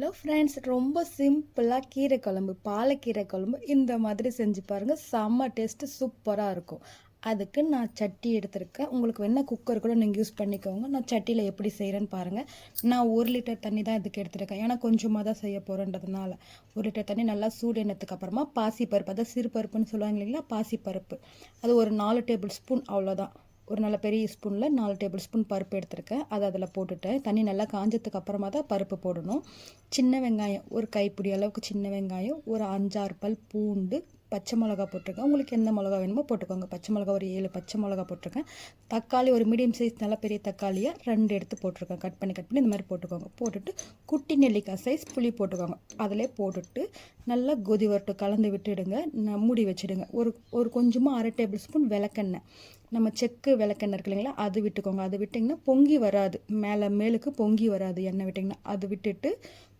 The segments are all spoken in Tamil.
ஹலோ ஃப்ரெண்ட்ஸ் ரொம்ப சிம்பிளாக கீரை குழம்பு பாலக்கீரை குழம்பு இந்த மாதிரி செஞ்சு பாருங்கள் செம்ம டேஸ்ட்டு சூப்பராக இருக்கும். அதுக்கு நான் சட்டி எடுத்திருக்கேன். உங்களுக்கு வேணால் குக்கர் கூட நீங்கள் யூஸ் பண்ணிக்கோங்க. நான் சட்டியில் எப்படி செய்கிறேன்னு பாருங்கள் நான் ஒரு லிட்டர் தண்ணி தான் இதுக்கு எடுத்துருக்கேன். ஏன்னா கொஞ்சமாக தான் செய்ய போகிறேன்றதுனால ஒரு லிட்டர் தண்ணி நல்லா சூடு எண்ணத்துக்கு அப்புறமா பாசிப்பருப்பு. அதாவது சிறு பருப்புன்னு சொல்லுவாங்க இல்லைங்களா? பாசிப்பருப்பு. அது ஒரு நாலு டேபிள் ஸ்பூன் அவ்வளோதான் ஒரு நல்ல பெரிய ஸ்பூனில் நாலு டேபிள் ஸ்பூன் பருப்பு எடுத்திருக்கேன். அதை அதில் போட்டுட்டேன் தண்ணி நல்லா காஞ்சதுக்கு அப்புறமா தான் பருப்பு போடணும். சின்ன வெங்காயம் ஒரு கைப்பிடி அளவுக்கு சின்ன வெங்காயம் ஒரு அஞ்சாறு பல் பூண்டு பச்சை மிளகா போட்டிருக்கேன். உங்களுக்கு எந்த மிளகா வேணுமோ போட்டுக்கோங்க. பச்சை மிளகா ஒரு ஏழு பச்சை மிளகா போட்டிருக்கேன். தக்காளி ஒரு மீடியம் சைஸ் நல்ல பெரிய தக்காளியை ரெண்டு எடுத்து போட்டிருக்கேன். கட் பண்ணி கட் பண்ணி இந்த மாதிரி போட்டுக்கோங்க. போட்டுட்டு குட்டி நெல்லிக்காய் சைஸ் புளி போட்டுக்கோங்க. அதிலே போட்டுட்டு நல்லா கொதி வரட்டும். கலந்து விட்டுடுங்க. மூடி வச்சுடுங்க. ஒரு ஒரு கொஞ்சமாக அரை டேபிள் ஸ்பூன் விளக்கெண்ணெய். நம்ம செக்கு விளக்கெண்ணெய் இருக்கு இல்லைங்களா அது விட்டுக்கோங்க. அது விட்டிங்கன்னா பொங்கி வராது. மேலே மேலுக்கு பொங்கி வராது எண்ணெய் விட்டிங்கன்னா. அது விட்டுட்டு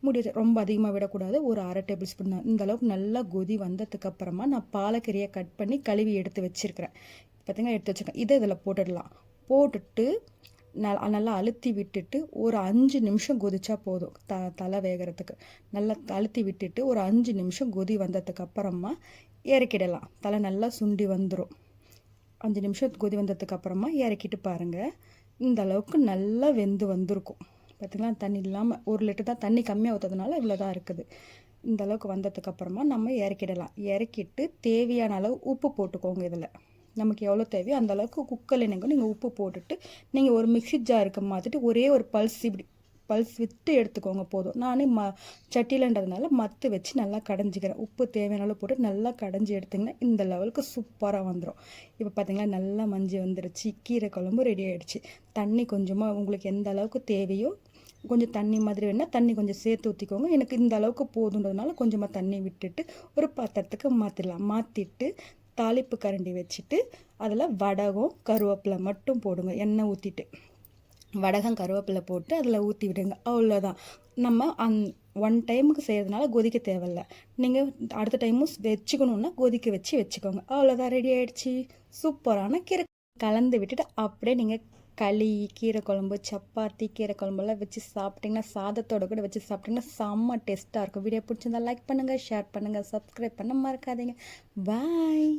முடி ரொம்ப அதிகமாக விடக்கூடாது. ஒரு அரை டேபிள் ஸ்பூன் தான். இந்த அளவுக்கு நல்லா கொதி வந்ததுக்கப்புறமா நான் பாலக்கறியை கட் பண்ணி கழுவி எடுத்து வச்சுருக்கிறேன். பார்த்திங்கன்னா எடுத்து வச்சுருக்கேன். இதை இதில் போட்டுடலாம். போட்டுட்டு நல்லா அழுத்தி விட்டுட்டு ஒரு அஞ்சு நிமிஷம் கொதிச்சா போதும். த தலை வேகிறதுக்கு. நல்லா அழுத்தி விட்டுட்டு ஒரு அஞ்சு நிமிஷம் கொதி வந்ததுக்கு அப்புறமா இறக்கிடலாம். தலை நல்லா சுண்டி வந்துடும் அஞ்சு நிமிஷம் கொதி வந்ததுக்கு அப்புறமா இறக்கிட்டு பாருங்கள் இந்த அளவுக்கு நல்லா வெந்து வந்திருக்கும். பார்த்திங்களா தண்ணி இல்லாமல் ஒரு லிட்டர் தான் தண்ணி கம்மியாக ஊற்றுறதுனால இவ்வளோ தான் இருக்குது. இந்த அளவுக்கு வந்ததுக்கு அப்புறமா நம்ம இறக்கிடலாம். இறக்கிட்டு தேவையான அளவு உப்பு போட்டுக்கோங்க இதில். நமக்கு எவ்வளோ தேவையோ அந்த அளவுக்கு குக்கரில் நீங்கள் உப்பு போட்டுட்டு நீங்கள் ஒரு மிக்சி ஜாருக்கு மாற்றிட்டு ஒரே ஒரு பல்ஸ் இப்படி பல்ஸ் விட்டு எடுத்துக்கோங்க போதும். நானே ம சட்டிலன்றதுனால மத்து வச்சு நல்லா கடைஞ்சிக்கிறேன். உப்பு தேவையான அளவு போட்டு நல்லா கடைஞ்சி எடுத்திங்கன்னா இந்த லெவலுக்கு சூப்பராக வந்துடும் இப்போ பார்த்தீங்கன்னா நல்லா மஞ்சி வந்துருச்சு கீரை குழம்பு ரெடி ஆகிடுச்சு தண்ணி கொஞ்சமாக உங்களுக்கு எந்த அளவுக்கு தேவையோ கொஞ்சம் தண்ணி மாதிரி வேணால் தண்ணி கொஞ்சம் சேர்த்து ஊற்றிக்கோங்க எனக்கு இந்த அளவுக்கு போதுன்றதுனால கொஞ்சமாக தண்ணி விட்டுட்டு ஒரு பாத்திரத்துக்கு மாற்றிடலாம் மாற்றிட்டு தாளிப்பு கரண்டி வச்சுட்டு அதில் வடகம் கருவேப்பிலை மட்டும் போடுங்க. எண்ணெய் ஊற்றிட்டு வடகம் கருவேப்பிலை போட்டு அதில் ஊற்றி விடுங்க. அவ்வளோதான் நம்ம அந் ஒன் டைமுக்கு செய்கிறதுனால கொதிக்க தேவையில்ல. நீங்கள் அடுத்த டைமும் வச்சுக்கணுன்னா கொதிக்க வச்சு வச்சுக்கோங்க. அவ்வளோதான் ரெடி ஆகிடுச்சி சூப்பரான கீரை. கலந்து விட்டுட்டு அப்படியே நீங்கள் களி கீரை குழம்பு சப்பாத்தி கீரை குழம்புலாம் வச்சு சாப்பிட்டிங்கன்னா சாதத்தோட கூட வச்சு சாப்பிட்டிங்கன்னா செம்ம டேஸ்ட்டாக இருக்கும். வீடியோ பிடிச்சிருந்தா லைக் பண்ணுங்கள் ஷேர் பண்ணுங்கள் சப்ஸ்கிரைப் பண்ண மறக்காதீங்க. பாய்